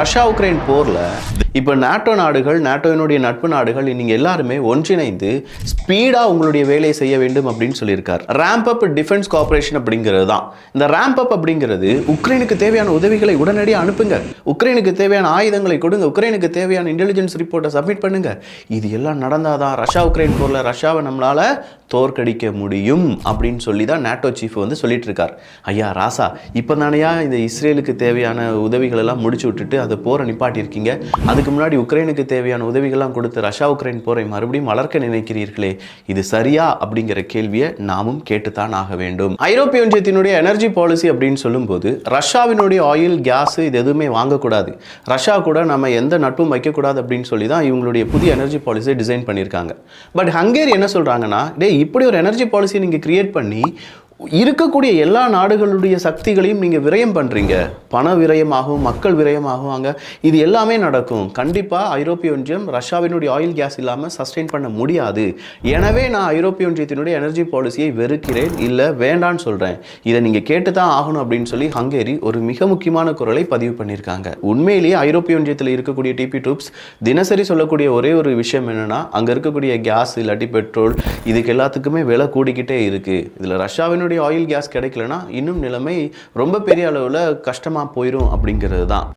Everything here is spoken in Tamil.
ரஷ்யா உக்ரைன் போரில் இப்போ நாட்டோ நாடுகள் நாட்டோவினுடைய நட்பு நாடுகள் நீங்கள் எல்லாருமே ஒன்றிணைந்து ஸ்பீடாக உங்களுடைய வேலையை செய்ய வேண்டும் அப்படின்னு சொல்லியிருக்கார். ரேம்ப் அப் டிஃபென்ஸ் கார்பரேஷன் அப்படிங்கிறது தான். இந்த ரேம்ப் அப் அப்படிங்கிறது உக்ரைனுக்கு தேவையான உதவிகளை உடனடியாக அனுப்புங்க. உக்ரைனுக்கு தேவையான ஆயுதங்களை கொடுங்க. உக்ரைனுக்கு தேவையான இன்டெலிஜென்ஸ் ரிப்போர்ட்டை சப்மிட் பண்ணுங்க. இது எல்லாம் நடந்தாதான் ரஷ்யா உக்ரைன் போரில் ரஷ்யாவை நம்மளால் தோற்கடிக்க முடியும் அப்படின்னு சொல்லி தான் நாட்டோ சீஃப் வந்து சொல்லிட்டு இருக்கார். ஐயா ராசா இப்போ தானையா இந்த இஸ்ரேலுக்கு தேவையான உதவிகளெல்லாம் முடிச்சு விட்டுட்டு அதை போரை நிப்பாட்டியிருக்கீங்க. அதுக்கு முன்னாடி உக்ரைனுக்கு தேவையான உதவிகள்லாம் கொடுத்து ரஷ்யா உக்ரைன் போரை மறுபடியும் வளர்க்க நினைக்கிறீர்களே? இது சரியா? அப்படிங்கிற கேள்வியை நாமும் கேட்டுத்தான் ஆக வேண்டும். ஐரோப்பிய ஒன்றியத்தினுடைய எனர்ஜி பாலிசி அப்படின்னு சொல்லும்போது ரஷ்யாவினுடைய ஆயில் கேஸ் இது எதுவுமே வாங்கக்கூடாது. ரஷ்யா கூட நம்ம எந்த நட்பும் வைக்கக்கூடாது அப்படின்னு சொல்லி தான் இவங்களுடைய புதிய எனர்ஜி பாலிசியை டிசைன் பண்ணியிருக்காங்க. பட் ஹங்கேரி என்ன சொல்கிறாங்கன்னா டேய் இப்படி ஒரு எனர்ஜி பாலிசியை நீங்கள் கிரியேட் பண்ணி இருக்கக்கூடிய எல்லா நாடுகளுடைய சக்திகளையும் நீங்கள் விரயம் பண்ணுறீங்க பண விரயமாகும் மக்கள் விரயமாகுவாங்க. இது எல்லாமே நடக்கும். கண்டிப்பாக ஐரோப்பிய ஒன்றியம் ரஷ்யாவினுடைய ஆயில் கேஸ் இல்லாமல் சஸ்டெயின் பண்ண முடியாது. எனவே நான் ஐரோப்பிய ஒன்றியத்தினுடைய எனர்ஜி பாலிசியை வெறுக்கிறேன். இல்லை வேண்டான்னு சொல்கிறேன் இதை நீங்கள் கேட்டு தான் ஆகணும் அப்படின்னு சொல்லி ஹங்கேரி ஒரு மிக முக்கியமான குரலை பதிவு பண்ணியிருக்காங்க. உண்மையிலேயே ஐரோப்பிய ஒன்றியத்தில் இருக்கக்கூடிய டிபி டூப்ஸ் தினசரி சொல்லக்கூடிய ஒரே ஒரு விஷயம் என்னன்னா அங்கே இருக்கக்கூடிய கேஸ் இல்லாட்டி பெட்ரோல் இதுக்கு எல்லாத்துக்குமே விலை கூடிக்கிட்டே இருக்குது இதில் ரஷ்யாவினுடைய ஆயில் கேஸ் கிடைக்கலனா இன்னும் நிலைமை ரொம்ப பெரிய அளவில் கஷ்டமாக போயிடும் அப்படிங்கிறது தான்.